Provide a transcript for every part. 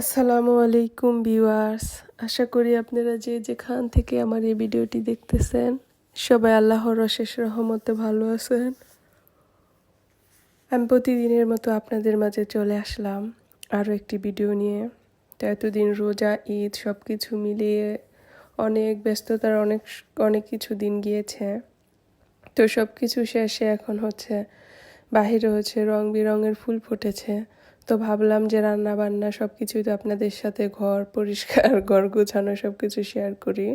আসসালামু আলাইকুম ভিউয়ার্স। আশা করি আপনারা যে যেখান থেকে আমার এই ভিডিওটি দেখতেছেন, সবাই আল্লাহর অশেষ রহমতে ভালো আছেন। আমি প্রতিদিনের মতো আপনাদের মাঝে চলে আসলাম আরও একটি ভিডিও নিয়ে। তো এতদিন রোজা, ঈদ সব কিছু মিলিয়ে অনেক ব্যস্ততার অনেক অনেক কিছু দিন গিয়েছে। তো সব কিছু শেষে এখন হচ্ছে, বাহিরে হচ্ছে রং বেরঙের ফুল ফুটেছে। তো ভাবলাম যে রান্না বান্না সব কিছুই তো আপনাদের সাথে ঘর, পরিষ্কার, ঘর গোছানো সব কিছু শেয়ার করি।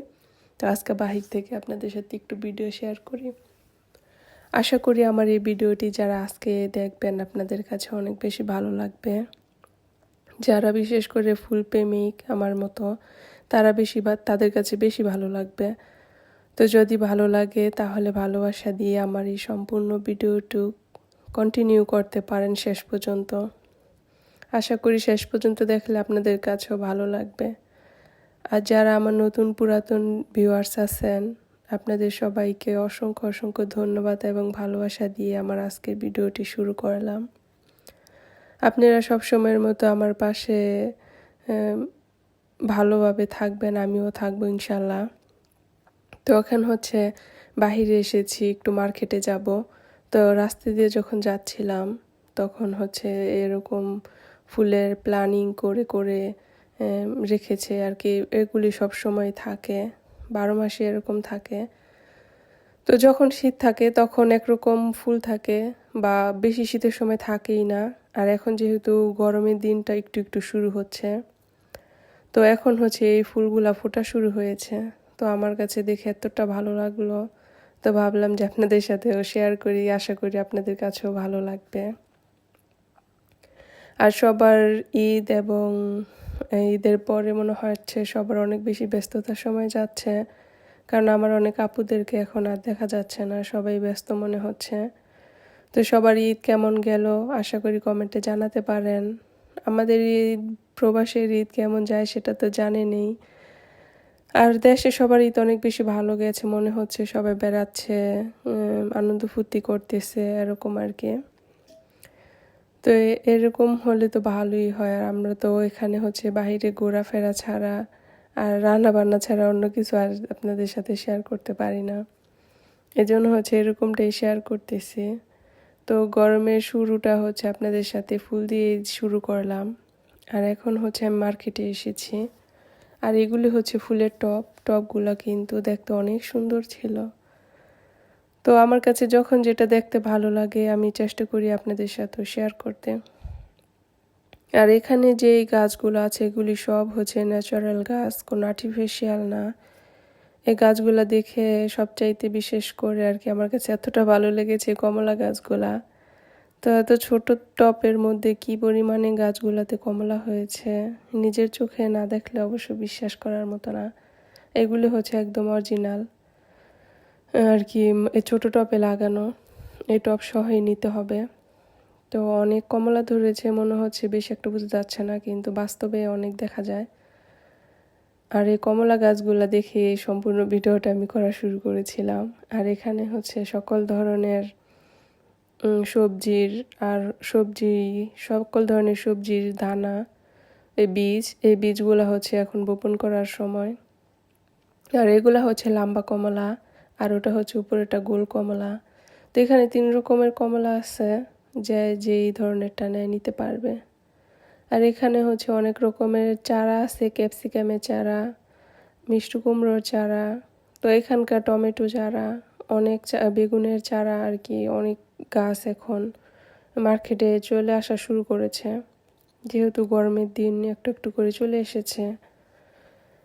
তো আজকে বাহির থেকে আপনাদের সাথে একটু ভিডিও শেয়ার করি। আশা করি আমার এই ভিডিওটি যারা আজকে দেখবেন আপনাদের কাছে অনেক বেশি ভালো লাগবে। যারা বিশেষ করে ফুল প্রেমিক আমার মতো, তারা বেশি তাদের কাছে বেশি ভালো লাগবে। তো যদি ভালো লাগে তাহলে ভালোবাসা দিয়ে আমার এই সম্পূর্ণ ভিডিওটুক কন্টিনিউ করতে পারেন শেষ পর্যন্ত। আশা করি শেষ পর্যন্ত দেখলে আপনাদের কাছেও ভালো লাগবে। আর যারা আমার নতুন পুরাতন ভিউয়ার্স আছেন, আপনাদের সবাইকে অসংখ্য অসংখ্য ধন্যবাদ এবং ভালোবাসা দিয়ে আমার আজকের ভিডিওটি শুরু করলাম। আপনারা সব সময়ের মতো আমার পাশে ভালোভাবে থাকবেন, আমিও থাকব ইনশাল্লাহ তো এখন হচ্ছে বাহিরে এসেছি, একটু মার্কেটে যাব। তো রাস্তা দিয়ে যখন যাচ্ছিলাম, তখন হচ্ছে এরকম ফুলের প্ল্যানিং করে করে রেখেছে আর কি। এগুলি সব সময় থাকে, বারো মাসে এরকম থাকে। তো যখন শীত থাকে তখন একরকম ফুল থাকে বা বেশি শীতের সময় থাকেই না। আর এখন যেহেতু গরমের দিনটা একটু একটু শুরু হচ্ছে, তো এখন হচ্ছে এই ফুলগুলা ফোটা শুরু হয়েছে। তো আমার কাছে দেখে এতটা ভালো লাগল। তো ভাবলাম যে আপনাদের সাথেও শেয়ার করি। আশা করি আপনাদের কাছেও ভালো লাগবে। আর সবার ঈদ এবং ঈদের পরে মনে হচ্ছে সবার অনেক বেশি ব্যস্ততার সময় যাচ্ছে। কারণ আমার অনেক আপুদেরকে এখন আর দেখা যাচ্ছে না, সবাই ব্যস্ত মনে হচ্ছে। তো সবার ঈদ কেমন গেল? আশা করি কমেন্টে জানাতে পারেন। আমাদের ঈদ, প্রবাসের ঈদ কেমন যায় সেটা তো জানেনই আর দেশে সবার ঈদ অনেক বেশি ভালো গেছে, মনে হচ্ছে সবাই বেড়াচ্ছে আনন্দ ফুর্তি করতেছে, এরকম আর কি। তো এরকম হলে তো ভালোই হয়। আর আমরা তো এখানে হচ্ছে বাহিরে ঘোরাফেরা ছাড়া আর রান্না বান্না ছাড়া অন্য কিছু আর আপনাদের সাথে শেয়ার করতে পারি না। এজন্য হচ্ছে এরকমটাই শেয়ার করতেছি। তো গরমের শুরুটা হচ্ছে আপনাদের সাথে ফুল দিয়ে শুরু করলাম। আর এখন হচ্ছে আমি মার্কেটে এসেছি। আর এগুলি হচ্ছে ফুলের টপ টপগুলো কিন্তু দেখতে অনেক সুন্দর ছিল। তো আমার কাছে যখন যেটা দেখতে ভালো লাগে, আমি চেষ্টা করি আপনাদের সাথেও শেয়ার করতে। আর এখানে যে গাছগুলো আছে, এগুলি সব হচ্ছে ন্যাচারাল গাছ, কোনো আর্টিফিশিয়াল না। এই গাছগুলো দেখে সবচাইতে বিশেষ করে আর কি আমার কাছে এতটা ভালো লেগেছে কমলা গাছগুলা। তো এত ছোট টপের মধ্যে কি পরিমাণে গাছগুলাতে কমলা হয়েছে, নিজের চোখে না দেখলে অবশ্য বিশ্বাস করার মতো না। এগুলো হচ্ছে একদম অরিজিনাল আর কি ছোটো টপে লাগানো, এই টপ সহই নিতে হবে। তো অনেক কমলা ধরেছে, মনে হচ্ছে বেশি একটা বুঝতে যাচ্ছে না, কিন্তু বাস্তবে অনেক দেখা যায়। আর এই কমলা গাছগুলো দেখে সম্পূর্ণ ভিডিওটা আমি করা শুরু করেছিলাম। আর এখানে হচ্ছে সকল ধরনের সবজির আর সবজি, সকল ধরনের সবজির দানা, এই বীজ, এই বীজগুলো হচ্ছে এখন বপন করার সময়। আর এগুলা হচ্ছে লাম্বা কমলা আর ওটা হচ্ছে উপরেটা গোল কমলা। তো এখানে তিন রকমের কমলা আছে যে যেই ধরনেরটা নেয় নিতে পারবে। আর এখানে হচ্ছে অনেক রকমের চারা আছে, ক্যাপসিকামের চারা, মিষ্টি কুমড়োর চারা। তো এখানকার টমেটো চারা, অনেক বেগুনের চারা আর কি, অনেক গাছ এখন মার্কেটে চলে আসা শুরু করেছে। যেহেতু গরমের দিন একটু একটু করে চলে এসেছে।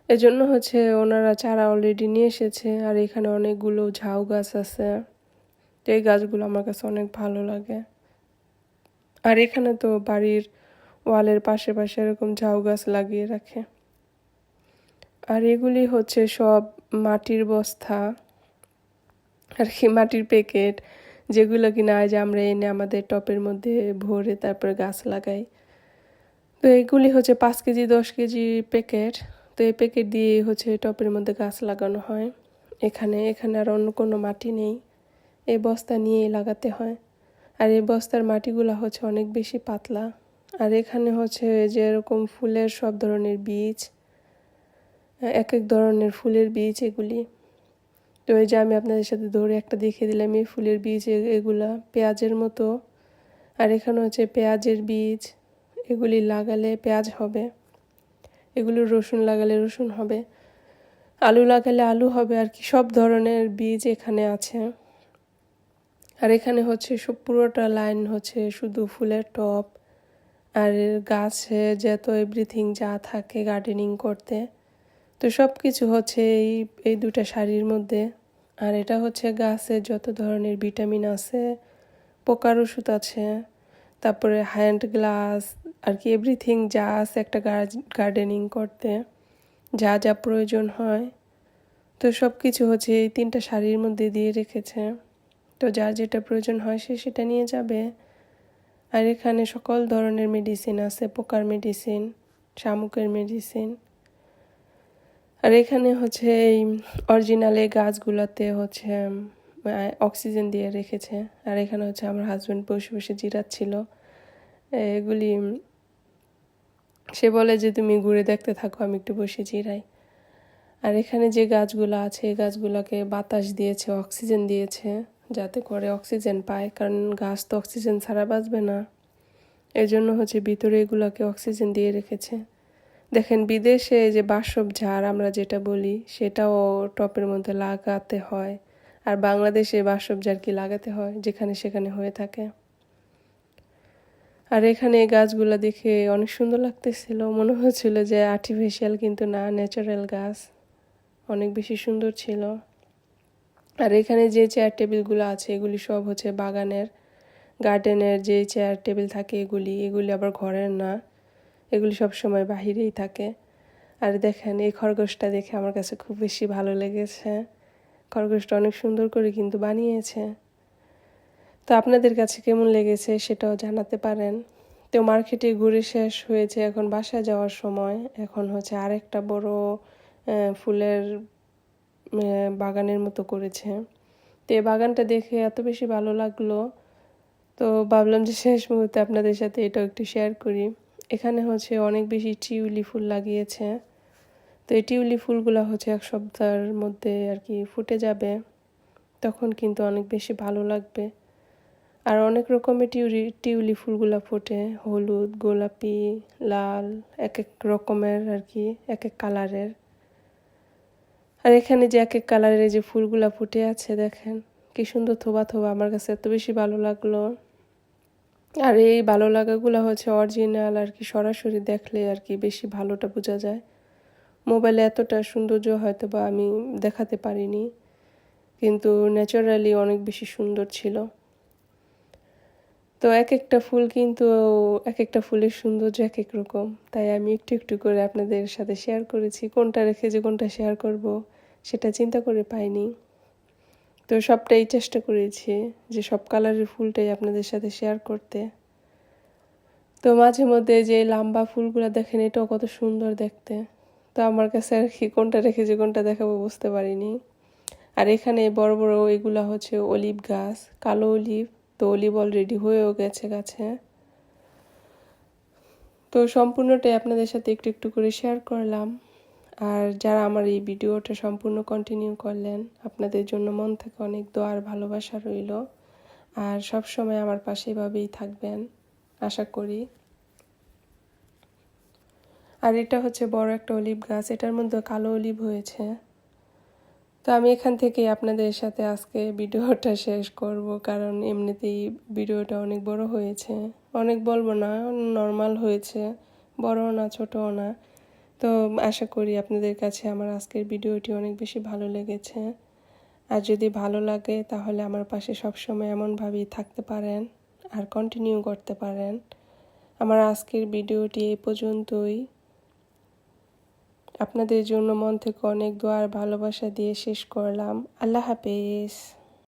এজন্য হচ্ছে ওনারা চারা অলরেডি নিয়ে এসেছে, আর এখানে অনেকগুলো ঝাউ গাছ আছে। তো এই গাছগুলো আমার কাছে অনেক ভালো লাগে। আর এখানে তো বাড়ির ওয়ালের পাশে পাশে এরকম ঝাউ গাছ লাগিয়ে রাখে। আর এগুলি হচ্ছে সব মাটির বস্তা, আর কি মাটির প্যাকেট যেগুলো কিনা আজ আমরা এনে আমাদের টপের মধ্যে ভরে তারপরে গাছ লাগাই। তো এগুলি হচ্ছে পাঁচ কেজি, দশ কেজি প্যাকেট তো এই প্যাকেট দিয়ে হচ্ছে টপের মধ্যে গাছ লাগানো হয়। এখানে এখানে আর অন্য কোনো মাটি নেই। এই বস্তা নিয়েই লাগাতে হয়। আর এই বস্তার মাটিগুলো হচ্ছে অনেক বেশি পাতলা। আর এখানে হচ্ছে যে এরকম ফুলের সব ধরনের বীজ, এক এক ধরনের ফুলের বীজ এগুলি। তো এই যে আমি আপনাদের সাথে ধরে একটা দেখিয়ে দিলাম, এই ফুলের বীজ এগুলা পেঁয়াজের মতো। আর এখানে হচ্ছে পেঁয়াজের বীজ, এগুলি লাগালে পেঁয়াজ হবে। এগুলো রসুন লাগালে রসুন হবে, আলু লাগালে আলু হবে, আর কি সব ধরনের বীজ এখানে আছে। আর এখানে হচ্ছে সব পুরোটা লাইন হচ্ছে শুধু ফুলের টপ, আর গাছে যত এভরিথিং যা থাকে গার্ডেনিং করতে। তো সব কিছু হচ্ছে এই এই দুটা শাড়ির মধ্যে। আর এটা হচ্ছে গাছের যত ধরনের ভিটামিন আছে, পোকার ওষুধ আছে, তারপরে হ্যান্ড গ্লাস আর কি এভরিথিং যা আছে একটা গার্ডেনিং করতে, যা যা প্রয়োজন হয়। তো সব কিছু হচ্ছে এই তিনটা শাড়ির মধ্যে দিয়ে রেখেছে। তো যার যেটা প্রয়োজন হয় সে সেটা নিয়ে যাবে। আর এখানে সকল ধরনের মেডিসিন আছে, পোকার মেডিসিন শামুকের মেডিসিন আর এখানে হচ্ছে এই অরিজিনাল গাছগুলোতে হচ্ছে অক্সিজেন দিয়ে রেখেছে। আর এখানে হচ্ছে আমার হাজব্যান্ড বসে বসে জিরাচ্ছিল। এগুলি সে বলে যে, তুমি ঘুরে দেখতে থাকো, আমি একটু বসে জিরাই আর এখানে যে গাছগুলো আছে, এই গাছগুলোকে বাতাস দিয়েছে, অক্সিজেন দিয়েছে, যাতে করে অক্সিজেন পায়, কারণ গাছ তো অক্সিজেন ছাড়া বাঁচবে না। এর জন্য হচ্ছে ভিতরে এগুলোকে অক্সিজেন দিয়ে রেখেছে। দেখেন, বিদেশে যে বাসব ঝাড় আমরা যেটা বলি, সেটাও টপের মধ্যে লাগাতে হয়। আর বাংলাদেশে বাসব ঝাড় কি লাগাতে হয়? যেখানে সেখানে হয়ে থাকে। আর এখানে গাছগুলো দেখে অনেক সুন্দর লাগতেছিল। মনে হচ্ছিল যে আর্টিফিশিয়াল কিন্তু না ন্যাচারাল গাছ। অনেক বেশি সুন্দর ছিল। আর এখানে যে চেয়ার টেবিলগুলো আছে, এগুলি সব হচ্ছে বাগানের। গার্ডেনের যে চেয়ার টেবিল থাকে এগুলি এগুলি আবার ঘরের না। এগুলি সব সময় বাহিরেই থাকে। আর দেখেন, এই খরগোশটা দেখে আমার কাছে খুব বেশি ভালো লেগেছে। খরগোশটা অনেক সুন্দর করে কিন্তু বানিয়েছে। তো আপনাদের কাছে কেমন লেগেছে সেটাও জানাতে পারেন। তো মার্কেটে ঘুরে শেষ হয়েছে এখন বাসায় যাওয়ার সময়। এখন হচ্ছে আরেকটা বড় ফুলের বাগানের মতো করেছে। তো এই বাগানটা দেখে এত বেশি ভালো লাগল। তো ভাবলাম যে শেষ মুহূর্তে আপনাদের সাথে এটাও একটু শেয়ার করি। এখানে হচ্ছে অনেক বেশি টিউলি ফুল লাগিয়েছে। তো এই টিউলি ফুলগুলো হচ্ছে এক সপ্তাহের মধ্যে আর কি ফুটে যাবে। তখন কিন্তু অনেক বেশি ভালো লাগবে। আর অনেক রকমের টিউলি টিউলি ফুলগুলো ফোটে। হলুদ, গোলাপি, লাল এক এক রকমের আর কি এক এক কালারের। আর এখানে যে এক এক কালারের যে ফুলগুলো ফুটে আছে, দেখেন, কি সুন্দর থোবা থোবা। আমার কাছে এত বেশি ভালো লাগল। আর এই ভালো লাগাগুলো হচ্ছে অরিজিনাল আর কি, সরাসরি দেখলে আর কি বেশি ভালোটা বোঝা যায়। মোবাইলে এতটা সৌন্দর্য হয়তো বা আমি দেখাতে পারিনি, কিন্তু ন্যাচারালি অনেক বেশি সুন্দর ছিল। তো এক একটা ফুল কিন্তু এক একটা ফুলের সৌন্দর্য এক এক রকম। তাই আমি একটু একটু করে আপনাদের সাথে শেয়ার করেছি, কোনটা রেখে যে কোনটা শেয়ার করব, সেটা চিন্তা করে পাইনি। তো সবটাই চেষ্টা করেছি যে সব কালারের ফুলটাই আপনাদের সাথে শেয়ার করতে। তো মাঝে মধ্যে যে লম্বা ফুলগুলো দেখেন, এটাও কত সুন্দর দেখতে। তো আমার কাছে আর কি কোনটা রেখে যে কোনটা দেখাবো বুঝতে পারিনি। আর এখানে বড় বড় এগুলা হচ্ছে অলিভ গাছ, কালো অলিভ তো অলিভ অলরেডি হয়েও গেছে গাছে। তো সম্পূর্ণটাই আপনাদের সাথে একটু একটু করে শেয়ার করলাম। আর যারা আমার এই ভিডিওটা সম্পূর্ণ কন্টিনিউ করলেন, আপনাদের জন্য মন থেকে অনেক দোয়ার ভালোবাসা রইল। আর সব সময় আমার পাশে এভাবেই থাকবেন, আশা করি। আর এটা হচ্ছে বড় একটা অলিভ গাছ, এটার মধ্যে কালো অলিভ হয়েছে। তো আমি এখান থেকে আপনাদের সাথে আজকে ভিডিওটা শেষ করব, কারণ এমনিতেই ভিডিওটা অনেক বড় হয়েছে। অনেক বলব না নর্মাল হয়েছে, বড়ও না, ছোটও না। তো আশা করি আপনাদের কাছে আমার আজকের ভিডিওটি অনেক বেশি ভালো লেগেছে। আর যদি ভালো লাগে, তাহলে আমার পাশে সবসময় এমনভাবেই থাকতে পারেন আর কন্টিনিউ করতে পারেন। আমার আজকের ভিডিওটি এই পর্যন্তই। আপনাদের জন্য মন থেকে অনেক দোয়ার ভালোবাসা দিয়ে শেষ করলাম। আল্লাহ হাফেজ।